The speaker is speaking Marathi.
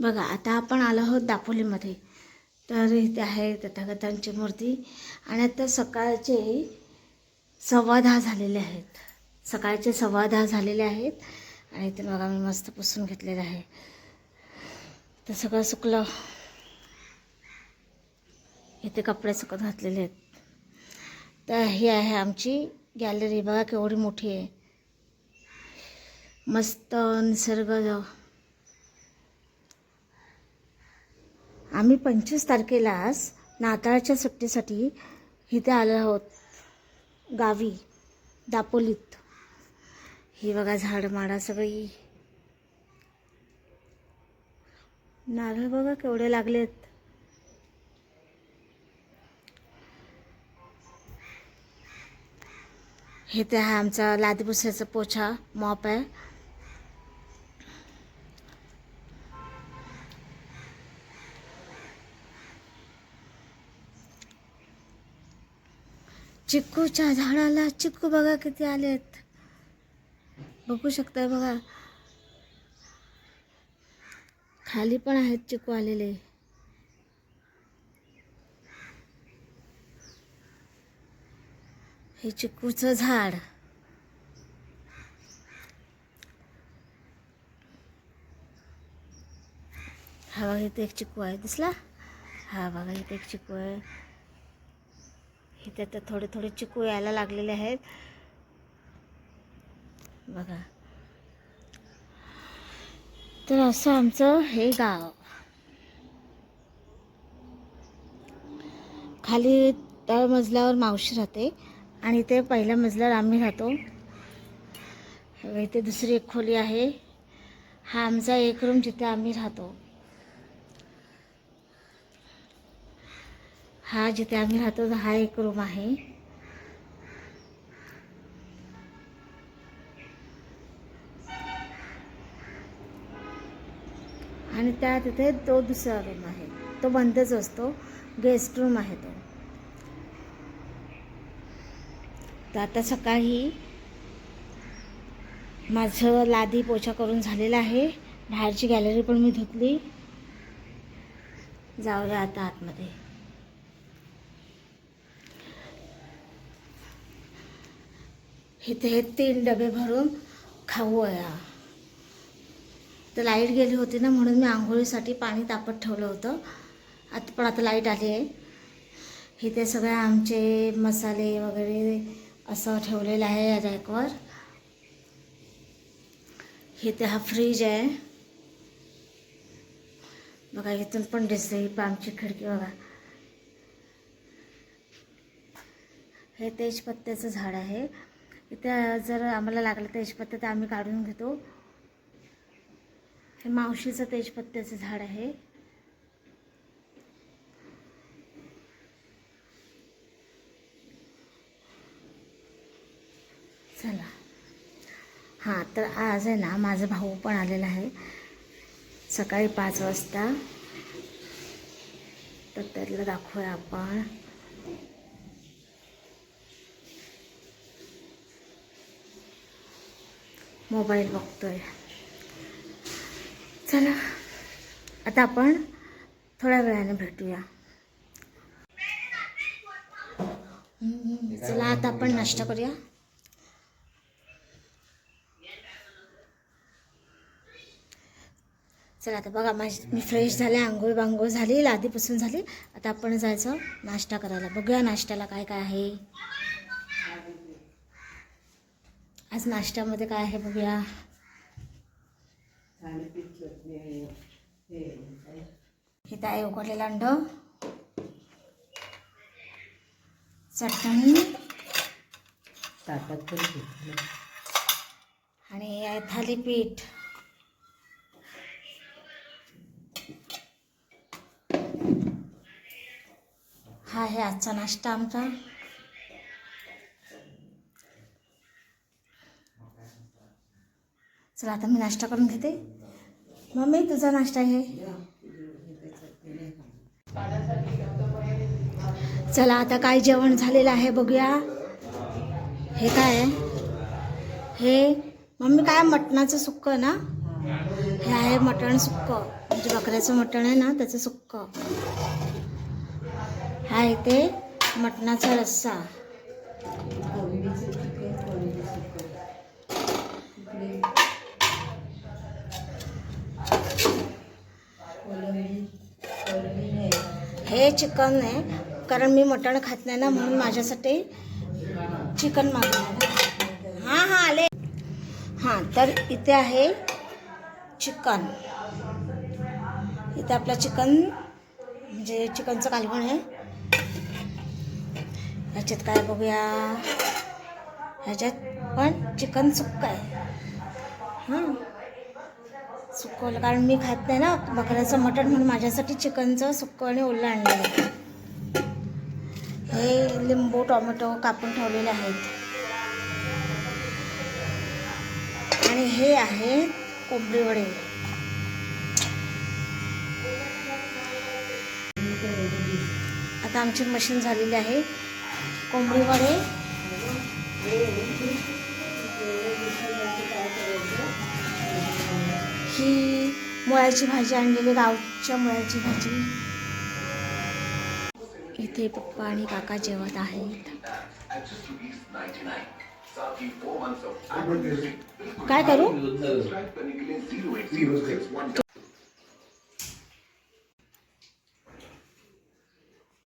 बघा आता आपण आलो आहोत दापोलीमध्ये. तर इथे आहे तथागतांची मूर्ती. आणि आता सकाळचे सव्वा दहा झालेले आहेत. सकाळचे सव्वा दहा झालेले आहेत. आणि इथे बघा मी मस्त पुसून घेतलेलं आहे. तर सगळं सुकलं. इथे कपडे सुकत घातलेले आहेत. तर ही आहे आमची गॅलरी. बघा केवढी मोठी आहे. मस्त निसर्ग आम्ही पंचवीस तारखेलाच नाताळच्या सुट्टीसाठी इथे आलो आहोत. गावी दापोलीत. ही बघा झाड माडा सगळी. नारळ बघा केवढे लागलेत. हे ते आहे आमचा लादीपुसऱ्याचा पोछा मॉप आहे. चिक्कूच्या झाडाला चिक्कू बघा किती आलेत. बघू शकताय बघा. खाली पण आहेत चिक्कू आलेले. हे चिक्कूचं झाड. हा बघा इथे एक चिक्कू आहे. दिसला? हा बघा इथे एक चिक्कू आहे. इथे आता थोडे थोडे चिकू यायला लागलेले आहेत. बघा. तर असं आमचं हे गाव. खाली त्या मजल्यावर मावशी राहते आणि ते पहिल्या मजल्यावर आम्ही राहतो. इथे दुसरी एक खोली आहे. हा आमचा एक रूम जिथे आम्ही राहतो. हा जिथे आम्ही राहतो हा एक रूम आहे. आणि त्या तिथे तो दुसरा रूम आहे. तो बंदच असतो. गेस्ट रूम आहे तो. तर आता सकाळी माझं लादी पोछा करून झालेला आहे. बाहेरची गॅलरी पण मी धुतली. जाऊया आता आतमध्ये. इथे हे तीन डबे भरून खाऊ तर लाइट गेली होती ना म्हणून मी आंघोळीसाठी पाणी तापत ठेवलं होतं. आता पण आता लाइट आली आहे. इथे सगळे आमचे मसाले वगैरे असं ठेवलेलं आहे या रॅकवर. इथे हा फ्रीज आहे. बघा इथून पण दिसते ही आमची खिडकी बघा. हे तेजपत्त्याचं झाड आहे. इथं जर आम्हाला लागलं तेजपत्ता तर आम्ही काढून घेतो. हे मावशीचं तेजपत्त्याचं झाड आहे. चला. हां तर आज आहे ना माझा भाऊ पण आलेला आहे. सकाळी पाच वाजता. तर त्याला दाखवूया आपण. मोबाईल बघतोय. चला आता आपण थोड्या वेळाने भेटूया. चला आता आपण नाश्ता करूया. चला आता बघा माझी मी फ्रेश झाले आंघोळ बांघोळ झाली लादीपासून झाली. आता आपण जायचं नाश्ता करायला. बघूया नाश्त्याला काय काय आहे. आज नाश्त्यामध्ये काय आहे बघूया. इथं आहे उकडलेलं अंड. चटणी. ताटात आणि हे आहे थालीपीठ. हा आहे आजचा नाश्ता आमचा. चला आता मी नाश्ता करून घेते. मम्मी तुझा नाश्ता आहे. चला आता काय जेवण झालेलं आहे बघूया. हे काय? आहे हे मम्मी काय मटणाचं सुक्क ना? हे आहे मटण सुक्क. म्हणजे बकऱ्याचं मटण आहे ना त्याचं सुक्क. हा इथे मटणाचा रस्सा. चिकन आहे. कारण मी मटण खात नाही ना म्हणून माझ्यासाठी चिकन मागवलं. हां हां आले. हां तर इथे आहे चिकन. इथे आपलं चिकन म्हणजे चिकनचं कालवण आहे. ह्याच्यात काय बघूया. ह्याच्यात पण चिकन सुक्क आहे. हां. सुकवलं. कारण मी खात नाही ना. बकऱ्याचं मटण म्हणून माझ्यासाठी चिकनचं सुकं आणि ओलं आणलेलं आहे. हे लिंबू टोमॅटो कापून ठेवलेले आहेत. आणि हे आहे कोंबडी वडे. आता आमची मशीन झालेली आहे. कोंबडी वडे. मुळ्याची भाजी आणलेली गावच्या मुळ्याची भाजी. इथे पप्पा आणि काका जेवत आहेत. काय करू?